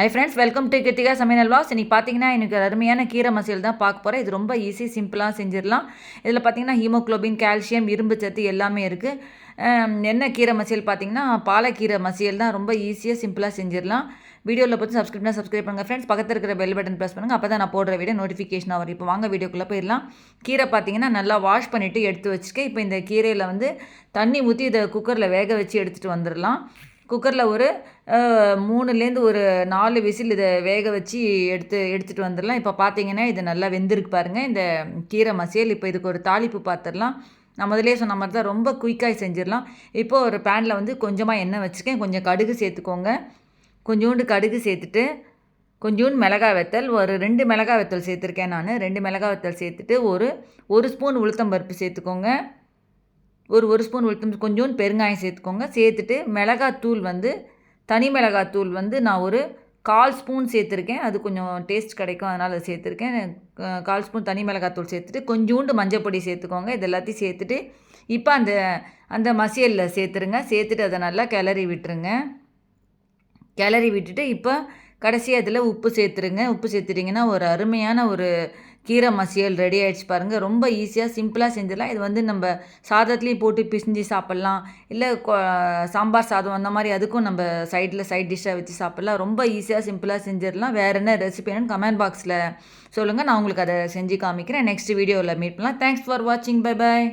Hi friends welcome to Kiruthika சமையல் வாஸ் இன்றைக்கி பார்த்தீங்கன்னா எனக்கு அருமையான கீரை மசியல் தான் பார்க்க போகிறேன் இது ரொம்ப ஈஸி சிம்பிளாக செஞ்சிடலாம். இதில் பார்த்தீங்கன்னா ஹீமோக்ளோபின் கால்சியம் இரும்பு சத்து எல்லாமே இருக்குது என்ன கீரை மசியல் பார்த்தீங்கன்னா பாலக்கீரை மசியல் தான் ரொம்ப ஈஸியாக சிம்பிளாக செஞ்சிடலாம். வீடியோவில் பார்த்து சப்ஸ்கிரைப்னா சப்ஸ்கிரைப் பண்ணுங்கள் ஃப்ரெண்ட்ஸ் பக்கத்தில் இருக்கிற பெல் பட்டன் ப்ரெஸ் பண்ணுங்கள் அப்போ தான் நான் போடுற வீடியோ நோட்டிஃபிகேஷன் வரும் இப்போ வாங்க வீடியோக்குள்ளே போயிடலாம். கீரை பார்த்தீங்கன்னா நல்லா வாஷ் பண்ணிவிட்டு எடுத்து வச்சுக்க இப்போ இந்த கீரையில் வந்து தண்ணி ஊற்றி இதை குக்கரில் வேக வச்சு எடுத்துகிட்டு வந்துடலாம். குக்கரில் ஒரு மூணுலேருந்து ஒரு நாலு விசில் இதை வேக வச்சு எடுத்து எடுத்துகிட்டு வந்துடலாம் இப்போ பார்த்தீங்கன்னா இது நல்லா வெந்திருக்கு பாருங்கள் இந்த கீரை மசியல் இப்போ இதுக்கு ஒரு தாளிப்பு பார்த்துடலாம் நான் முதலே சொன்ன மாதிரி தான் ரொம்ப குயிக்காக செஞ்சிடலாம் இப்போது ஒரு பேனில் வந்து கொஞ்சமாக எண்ணெய் வச்சுருக்கேன். கொஞ்சம் கடுகு சேர்த்துக்கோங்க. கொஞ்சோண்டு கடுகு சேர்த்துட்டு கொஞ்சோண்டு மிளகாய் வத்தல் ஒரு ரெண்டு மிளகாய் வத்தல் சேர்த்துருக்கேன் நான். ரெண்டு மிளகாய் வத்தல் சேர்த்துட்டு ஒரு ஒரு ஸ்பூன் உளுத்தம்பருப்பு சேர்த்துக்கோங்க. ஒரு ஒரு ஸ்பூன் வெளுத்தம் கொஞ்சோண்டு பெருங்காயம் சேர்த்துக்கோங்க. சேர்த்துட்டு மிளகாத்தூள் வந்து தனி மிளகாத்தூள் வந்து நான் ஒரு கால் ஸ்பூன் சேர்த்துருக்கேன். அது கொஞ்சம் டேஸ்ட் கிடைக்கும் அதனால் அதை சேர்த்துருக்கேன். கால் ஸ்பூன் தனி மிளகாத்தூள் சேர்த்துட்டு கொஞ்சோண்டு மஞ்சள் பொடி சேர்த்துக்கோங்க. இது எல்லாத்தையும் சேர்த்துட்டு இப்போ அந்த அந்த மசியலில் சேர்த்துருங்க. சேர்த்துட்டு அதை நல்லா கிளறி விட்டுருங்க. கிளறி விட்டுட்டு இப்போ கடைசி அதில் உப்பு சேர்த்துருங்க. உப்பு சேர்த்துட்டிங்கன்னா ஒரு அருமையான ஒரு கீரை மசியல் ரெடி ஆகிடுச்சு பாருங்கள் ரொம்ப ஈஸியாக சிம்பிளாக செஞ்சிடலாம். இது வந்து நம்ம சாதத்துலேயும் போட்டு பிசிஞ்சு சாப்பிட்லாம். இல்லை சாம்பார் சாதம் அந்த மாதிரி அதுக்கும் நம்ம சைடில் சைட் டிஷ்ஷாக வச்சு சாப்பிட்லாம். ரொம்ப ஈஸியாக சிம்பிளாக செஞ்சிடலாம். வேறு என்ன ரெசிபி என்னன்னு கமெண்ட் பாக்ஸில் சொல்லுங்கள் நான் உங்களுக்கு அதை செஞ்சு காமிக்கிறேன். நெக்ஸ்ட் வீடியோவில் மீட் பண்ணலாம். தேங்க்ஸ் ஃபார் வாட்சிங் பை பாய்